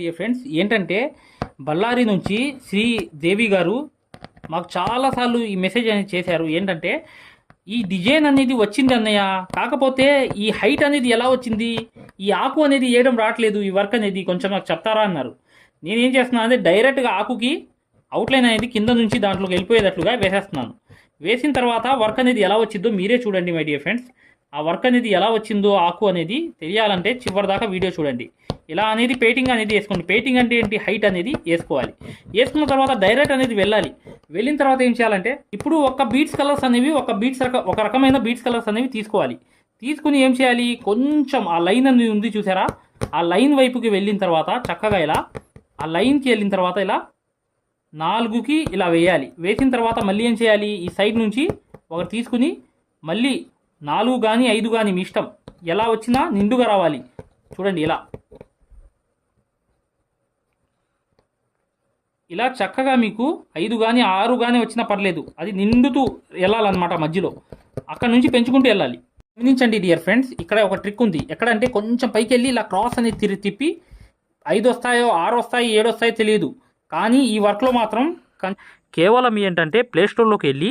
Dear friends ఏంటంటే బళ్ళారి నుంచి శ్రీ దేవి గారు మాకు చాలాసార్లు ఈ మెసేజ్ అనేది చేశారు. ఏంటంటే ఈ డిజైన్ అనేది వచ్చింది అన్నయ్య. కాకపోతే ఈ హైట్ అనేది ఎలా వచ్చింది? ఈ ఆకు అనేది వేయడం రావట్లేదు. ఈ వర్క్ అనేది కొంచెం నాకు చెప్తారా అన్నారు. నేనేం చేస్తున్నాను అంటే డైరెక్ట్గా ఆకుకి అవుట్లైన్ అనేది కింద నుంచి దాంట్లోకి వెళ్ళిపోయేటట్లుగా వేసేస్తున్నాను. వేసిన తర్వాత వర్క్ అనేది ఎలా వచ్చిందో మీరే చూడండి మై డియర్ ఫ్రెండ్స్ ఆ వర్క్ అనేది ఎలా వచ్చిందో ఆకు అనేది తెలియాలంటే చివరి దాకా వీడియో చూడండి. ఇలా అనేది పెయింటింగ్ అనేది వేసుకోండి. పెయింటింగ్ అంటే ఏంటి? హైట్ అనేది వేసుకోవాలి. వేసుకున్న తర్వాత డైరెక్ట్ అనేది వెళ్ళాలి. వెళ్ళిన తర్వాత ఏం చేయాలంటే ఇప్పుడు ఒక బీట్స్ కలర్స్ అనేవి ఒక బీట్స్ రక ఒక రకమైన బీట్స్ కలర్స్ అనేవి తీసుకోవాలి. తీసుకుని ఏం చేయాలి? కొంచెం ఆ లైన్ అనేది ఉంది చూసారా? ఆ లైన్ వైపుకి వెళ్ళిన తర్వాత చక్కగా ఇలా ఆ లైన్కి వెళ్ళిన తర్వాత ఇలా నాలుగుకి ఇలా వేయాలి. వేసిన తర్వాత మళ్ళీ ఏం చేయాలి? ఈ సైడ్ నుంచి ఒకటి తీసుకుని మళ్ళీ నాలుగు కానీ ఐదు కానీ మీ ఇష్టం. ఎలా వచ్చినా నిండుగా రావాలి. చూడండి ఇలా. ఇలా చక్కగా మీకు ఐదు కానీ ఆరు కానీ వచ్చినా పర్లేదు. అది నిండుతూ వెళ్ళాలన్నమాట మధ్యలో. అక్కడ నుంచి పెంచుకుంటూ వెళ్ళాలి. గమనించండి డియర్ ఫ్రెండ్స్ ఇక్కడ ఒక ట్రిక్ ఉంది. ఎక్కడంటే కొంచెం పైకి వెళ్ళి ఇలా క్రాస్ అనేది తిరిగి తిప్పి ఐదు వస్తాయో ఆరు వస్తాయి ఏడు వస్తాయో తెలియదు. కానీ ఈ వర్క్లో మాత్రం కేవలం ఏంటంటే ప్లేస్టోర్లోకి వెళ్ళి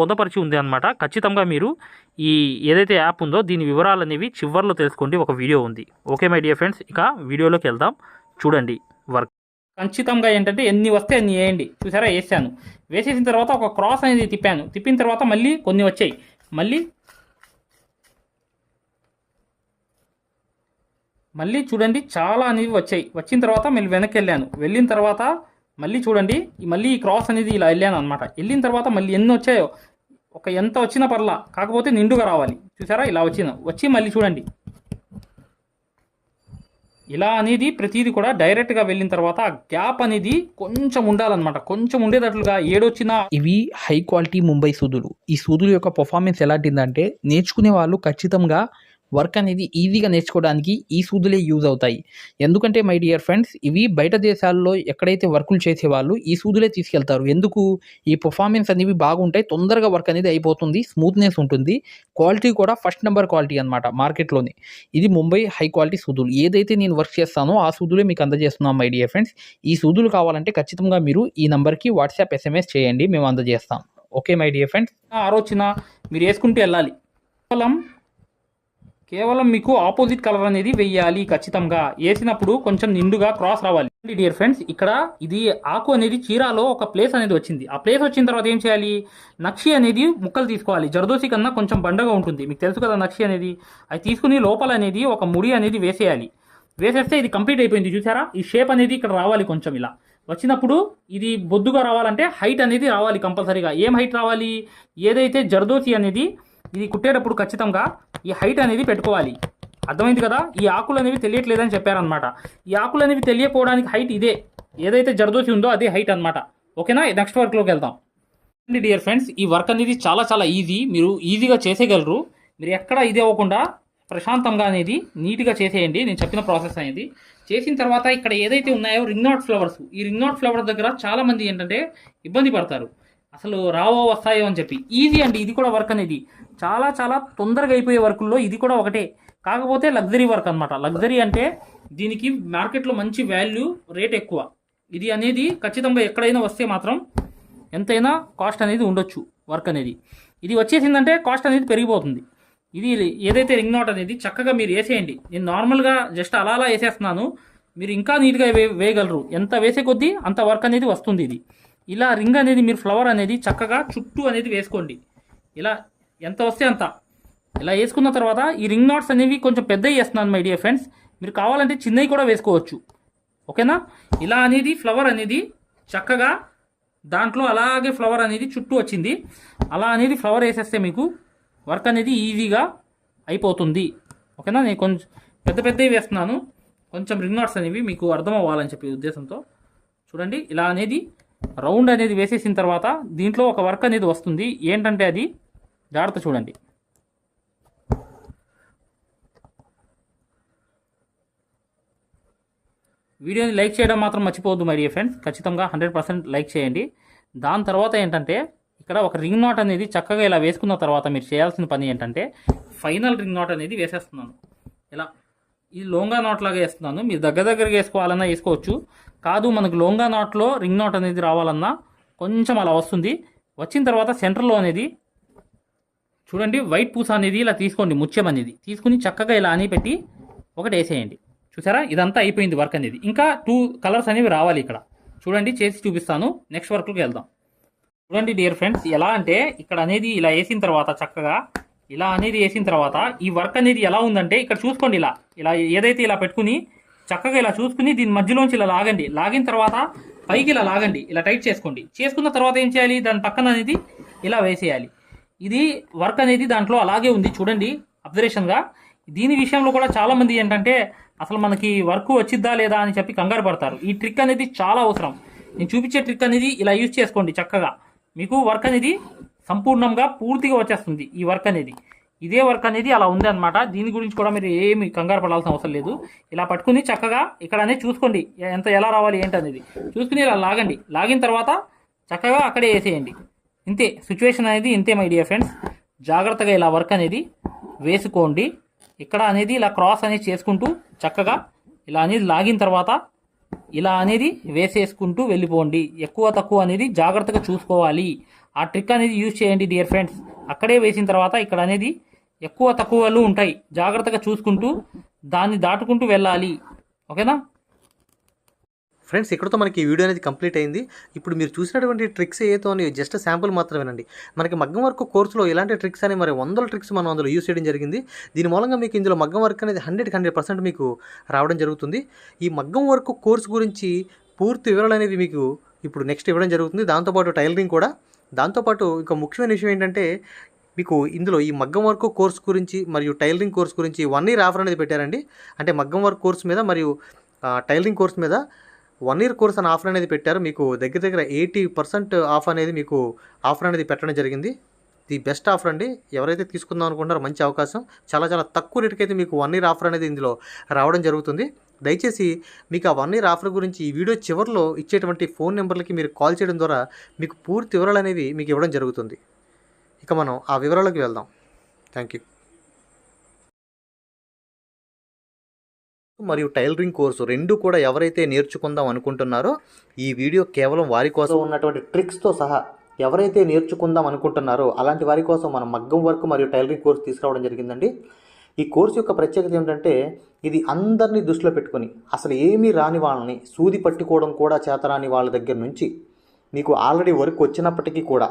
పొందపరిచి ఉంది అనమాట ఖచ్చితంగా మీరు ఈ ఏదైతే యాప్ ఉందో దీని వివరాలు అనేవి చివర్లో తెలుసుకోండి. ఒక వీడియో ఉంది. ఓకే మై డియర్ ఫ్రెండ్స్ ఇక వీడియోలోకి వెళ్దాం. చూడండి వర్క్. ఖచ్చితంగా ఏంటంటే ఎన్ని వస్తే అన్ని వేయండి. చూసారా? వేసాను. వేసేసిన తర్వాత ఒక క్రాస్ అనేది తిప్పాను. తిప్పిన తర్వాత మళ్ళీ కొన్ని వచ్చాయి. మళ్ళీ మళ్ళీ చూడండి చాలా అనేవి వచ్చాయి. వచ్చిన తర్వాత మళ్ళీ వెనక్కి వెళ్ళాను. వెళ్ళిన తర్వాత మళ్ళీ చూడండి మళ్ళీ ఈ క్రాస్ అనేది ఇలా వెళ్ళాను అనమాట వెళ్ళిన తర్వాత మళ్ళీ ఎన్ని వచ్చాయో ఒక ఎంత వచ్చినా పర్లా కాకపోతే నిండుగా రావాలి. చూసారా? ఇలా వచ్చిన వచ్చి మళ్ళీ చూడండి. ఇలా అనేది ప్రతిదీ కూడా డైరెక్ట్గా వెళ్ళిన తర్వాత ఆ గ్యాప్ అనేది కొంచెం ఉండాలన్నమాట. కొంచెం ఉండేటట్లుగా ఏడొచ్చినా ఇవి హై క్వాలిటీ ముంబై సూదులు. ఈ సూదులు యొక్క పర్ఫార్మెన్స్ ఎలాంటిదంటే నేర్చుకునే వాళ్ళు ఖచ్చితంగా వర్క్ అనేది ఈజీగా నేర్చుకోవడానికి ఈ సూదులే యూజ్ అవుతాయి. ఎందుకంటే మై డియర్ ఫ్రెండ్స్ ఇవి బయట దేశాల్లో ఎక్కడైతే వర్కులు చేసేవాళ్ళు ఈ సూదులే తీసుకెళ్తారు. ఎందుకు? ఈ పర్ఫార్మెన్స్ అనేవి బాగుంటాయి తొందరగా వర్క్ అనేది అయిపోతుంది స్మూత్నెస్ ఉంటుంది. క్వాలిటీ కూడా ఫస్ట్ నెంబర్ క్వాలిటీ అనమాట మార్కెట్లోనే. ఇది ముంబై హై క్వాలిటీ సూదులు. ఏదైతే నేను వర్క్ చేస్తానో ఆ సూదులే మీకు అందజేస్తున్నాం మై డియర్ ఫ్రెండ్స్. ఈ సూదులు కావాలంటే ఖచ్చితంగా మీరు ఈ నెంబర్కి వాట్సాప్ ఎస్ఎంఎస్ చేయండి మేము అందజేస్తాం. Okay my dear friends. ఆలోచన మీరు వేసుకుంటూ వెళ్ళాలి. కేవలం కేవలం మీకు ఆపోజిట్ కలర్ అనేది వెయ్యాలి ఖచ్చితంగా. వేసినప్పుడు కొంచెం నిండుగా క్రాస్ రావాలి. డియర్ ఫ్రెండ్స్ ఇక్కడ ఇది ఆకు అనేది చీరాలో ఒక ప్లేస్ అనేది వచ్చింది. ఆ ప్లేస్ వచ్చిన తర్వాత ఏం చేయాలి? నక్షి అనేది ముక్కలు తీసుకోవాలి. జర్దోసి కన్నా కొంచెం బండగా ఉంటుంది. మీకు తెలుసు కదా నక్షి అనేది. అది తీసుకుని లోపల అనేది ఒక ముడి అనేది వేసేయాలి. వేసేస్తే ఇది కంప్లీట్ అయిపోయింది. చూసారా? ఈ షేప్ అనేది ఇక్కడ రావాలి కొంచెం ఇలా. వచ్చినప్పుడు ఇది బొద్దుగా రావాలంటే హైట్ అనేది రావాలి కంపల్సరీగా. ఏం హైట్ రావాలి? ఏదైతే జర్దోసి అనేది ఇది కుట్టేటప్పుడు ఖచ్చితంగా ఈ హైట్ అనేది పెట్టుకోవాలి. అర్థమైంది కదా? ఈ ఆకులు అనేవి తెలియట్లేదని చెప్పారనమాట ఈ ఆకులు అనేవి తెలియకపోవడానికి హైట్ ఇదే. ఏదైతే జరదోసి ఉందో అదే హైట్ అన్నమాట. ఓకేనా? నెక్స్ట్ వర్క్లోకి వెళ్దాం. డియర్ ఫ్రెండ్స్ ఈ వర్క్ అనేది చాలా చాలా ఈజీ. మీరు ఈజీగా చేసేయగలరు. మీరు ఎక్కడ ఇది అవ్వకుండా ప్రశాంతంగా అనేది నీట్గా చేసేయండి. నేను చెప్పిన ప్రాసెస్ అనేది. చేసిన తర్వాత ఇక్కడ ఏదైతే ఉన్నాయో రింగ్ నాట్ ఫ్లవర్స్. ఈ రింగ్ నాట్ ఫ్లవర్ దగ్గర చాలామంది ఏంటంటే ఇబ్బంది పడతారు. అసలు రావో వస్తాయో అని చెప్పి. ఈజీ అండి ఇది కూడా వర్క్ అనేది. చాలా చాలా తొందరగా అయిపోయే వర్కుల్లో ఇది కూడా ఒకటే. కాకపోతే లగ్జరీ వర్క్ అనమాట లగ్జరీ అంటే దీనికి మార్కెట్లో మంచి వాల్యూ రేట్ ఎక్కువ. ఇది అనేది ఖచ్చితంగా ఎక్కడైనా వస్తే మాత్రం ఎంతైనా కాస్ట్ అనేది ఉండొచ్చు వర్క్ అనేది. ఇది వచ్చేసిందంటే కాస్ట్ అనేది పెరిగిపోతుంది. ఇది ఏదైతే రింగ్ నాట్ అనేది చక్కగా మీరు వేసేయండి. నేను నార్మల్గా జస్ట్ అలా అలా వేసేస్తున్నాను. మీరు ఇంకా నీట్గా వేయగలరు. ఎంత వేసే కొద్దీ అంత వర్క్ అనేది వస్తుంది ఇది. ఇలా రింగ్ అనేది మీరు ఫ్లవర్ అనేది చక్కగా చుట్టూ అనేది వేసుకోండి. ఇలా ఎంత వస్తే అంత. ఇలా వేసుకున్న తర్వాత ఈ రింగ్ నాట్స్ అనేవి కొంచెం పెద్దవి వేస్తున్నాను మై డియర్ ఫ్రెండ్స్ మీరు కావాలంటే చిన్నవి కూడా వేసుకోవచ్చు. ఓకేనా? ఇలా అనేది ఫ్లవర్ అనేది చక్కగా దాంట్లో అలాగే ఫ్లవర్ అనేది చుట్టూ వచ్చింది. అలా అనేది ఫ్లవర్ వేసేస్తే మీకు వర్క్ అనేది ఈజీగా అయిపోతుంది. ఓకేనా? నేను కొంచెం పెద్ద పెద్దవి వేస్తున్నాను. కొంచెం రింగ్ నాట్స్ అనేవి మీకు అర్థం అవ్వాలని చెప్పి ఉద్దేశంతో. చూడండి ఇలా అనేది రౌండ్ అనేది వేసేసిన తర్వాత దీంట్లో ఒక వర్క్ అనేది వస్తుంది. ఏంటంటే అది? జాగ్రత్త చూడండి. వీడియోని లైక్ చేయడం మాత్రం మర్చిపోవద్దు మై డియర్ ఫ్రెండ్స్. ఖచ్చితంగా హండ్రెడ్ పర్సెంట్ లైక్ చేయండి. దాని తర్వాత ఏంటంటే ఇక్కడ ఒక రింగ్ నాట్ అనేది చక్కగా ఇలా వేసుకున్న తర్వాత మీరు చేయాల్సిన పని ఏంటంటే ఫైనల్ రింగ్ నాట్ అనేది వేసేస్తున్నాను. ఇలా ఇది లోంగా నాట్ లాగా వేస్తున్నాను. మీరు దగ్గర దగ్గరగా వేసుకోవాలన్నా వేసుకోవచ్చు. కాదు మనకు లోంగా నాట్లో రింగ్ నాట్ అనేది రావాలన్నా కొంచెం అలా వస్తుంది. వచ్చిన తర్వాత సెంటర్లో అనేది చూడండి వైట్ పూస అనేది ఇలా తీసుకోండి ముత్యం అనేది. తీసుకుని చక్కగా ఇలా అని పెట్టి ఒకటి వేసేయండి. చూసారా? ఇదంతా అయిపోయింది వర్క్ అనేది. ఇంకా టూ కలర్స్ అనేవి రావాలి ఇక్కడ. చూడండి చేసి చూపిస్తాను. నెక్స్ట్ వర్క్కి వెళ్దాం. చూడండి డియర్ ఫ్రెండ్స్ ఎలా అంటే ఇక్కడ అనేది ఇలా వేసిన తర్వాత చక్కగా ఇలా అనేది వేసిన తర్వాత ఈ వర్క్ అనేది ఎలా ఉందంటే ఇక్కడ చూసుకోండి ఇలా. ఇలా ఏదైతే ఇలా పెట్టుకుని చక్కగా ఇలా చూసుకుని దీని మధ్యలోంచి ఇలా లాగండి. లాగిన తర్వాత పైకి ఇలా లాగండి. ఇలా టైట్ చేసుకోండి. చేసుకున్న తర్వాత ఏం చేయాలి? దాని పక్కన అనేది ఇలా వేసేయాలి. ఇది వర్క్ అనేది దాంట్లో అలాగే ఉంది. చూడండి అబ్జర్వేషన్గా దీని విషయంలో కూడా చాలామంది ఏంటంటే అసలు మనకి వర్క్ వచ్చిద్దా లేదా అని చెప్పి కంగారు పడతారు. ఈ ట్రిక్ అనేది చాలా అవసరం. నేను చూపించే ట్రిక్ అనేది ఇలా యూజ్ చేసుకోండి చక్కగా. మీకు వర్క్ అనేది సంపూర్ణంగా పూర్తిగా వచ్చేస్తుంది. ఈ వర్క్ అనేది. ఇదే వర్క్ అనేది అలా ఉంది అనమాట దీని గురించి కూడా మీరు ఏమి కంగారు పడాల్సిన అవసరం లేదు. ఇలా పట్టుకుని చక్కగా ఇక్కడ అనేది చూసుకోండి ఎంత ఎలా రావాలి ఏంటి అనేది. చూసుకుని ఇలా లాగండి. లాగిన తర్వాత చక్కగా అక్కడే వేసేయండి. ఇంతే. సిచ్యువేషన్ అనేది ఇంతే మై డియర్ ఫ్రెండ్స్. జాగ్రత్తగా ఇలా వర్క్ అనేది వేసుకోండి. ఇక్కడ అనేది ఇలా క్రాస్ అనేది చేసుకుంటూ చక్కగా ఇలా అనేది లాగిన తర్వాత ఇలా అనేది వేసేసుకుంటూ వెళ్ళిపోండి. ఎక్కువ తక్కువ అనేది జాగ్రత్తగా చూసుకోవాలి. ఆ ట్రిక్ అనేది యూజ్ చేయండి డియర్ ఫ్రెండ్స్ అక్కడే వేసిన తర్వాత ఇక్కడ అనేది ఎక్కువ తక్కువలు ఉంటాయి. జాగ్రత్తగా చూసుకుంటూ దాన్ని దాటుకుంటూ వెళ్ళాలి. ఓకేనా? ఫ్రెండ్స్ ఇక్కడతో మనకి వీడియో అనేది కంప్లీట్ అయింది. ఇప్పుడు మీరు చూసినటువంటి ట్రిక్స్ ఏదో జస్ట్ శాంపుల్ మాత్రమేనండి. మనకి మగ్గం వర్క్ కోర్సులో ఇలాంటి ట్రిక్స్ అని మరి వందల ట్రిక్స్ మనం అందులో యూస్ చేయడం జరిగింది. దీని మూలంగా మీకు ఇందులో మగ్గం వర్క్ అనేది హండ్రెడ్ హండ్రెడ్ పర్సెంట్ మీకు రావడం జరుగుతుంది. ఈ మగ్గం వర్క్ కోర్స్ గురించి పూర్తి వివరాలు అనేవి మీకు ఇప్పుడు నెక్స్ట్ ఇవ్వడం జరుగుతుంది. దాంతోపాటు టైలరింగ్ కూడా. దాంతోపాటు ఇంకా ముఖ్యమైన విషయం ఏంటంటే మీకు ఇందులో ఈ మగ్గం వర్క్ కోర్స్ గురించి మరియు టైలరింగ్ కోర్స్ గురించి వన్ ఇయర్ ఆఫర్ అనేది పెట్టారండి. అంటే మగ్గం వర్క్ కోర్స్ మీద మరియు టైలరింగ్ కోర్స్ మీద వన్ ఇయర్ కోర్స్ అని ఆఫర్ అనేది పెట్టారు. మీకు దగ్గర దగ్గర ఎయిటీ పర్సెంట్ ఆఫ్ అనేది మీకు ఆఫర్ అనేది పెట్టడం జరిగింది. ది బెస్ట్ ఆఫర్ అండి. ఎవరైతే తీసుకుందాం అనుకుంటారో మంచి అవకాశం. చాలా చాలా తక్కువ రేటుకి అయితే మీకు వన్ ఇయర్ ఆఫర్ అనేది ఇందులో రావడం జరుగుతుంది. దయచేసి మీకు ఆ వన్ ఇయర్ ఆఫర్ గురించి ఈ వీడియో చివరిలో ఇచ్చేటువంటి ఫోన్ నెంబర్లకి మీరు కాల్ చేయడం ద్వారా మీకు పూర్తి వివరాలు అనేవి మీకు ఇవ్వడం జరుగుతుంది. ఇక మనం ఆ వివరాలకు వెళ్దాం. థ్యాంక్ యూ మరియు టైలరింగ్ కోర్సు రెండు కూడా ఎవరైతే నేర్చుకుందాం అనుకుంటున్నారో ఈ వీడియో కేవలం వారి కోసం ఉన్నటువంటి ట్రిక్స్తో సహా ఎవరైతే నేర్చుకుందాం అనుకుంటున్నారో అలాంటి వారి కోసం మనం మగ్గం వర్క్ మరియు టైలరింగ్ కోర్సు తీసుకురావడం జరిగిందండి. ఈ కోర్సు యొక్క ప్రత్యేకత ఏమిటంటే ఇది అందరినీ దృష్టిలో పెట్టుకొని అసలు ఏమీ రాని వాళ్ళని సూది పట్టుకోవడం కూడా చేతరాని వాళ్ళ దగ్గర నుంచి మీకు ఆల్రెడీ వర్క్ వచ్చినప్పటికీ కూడా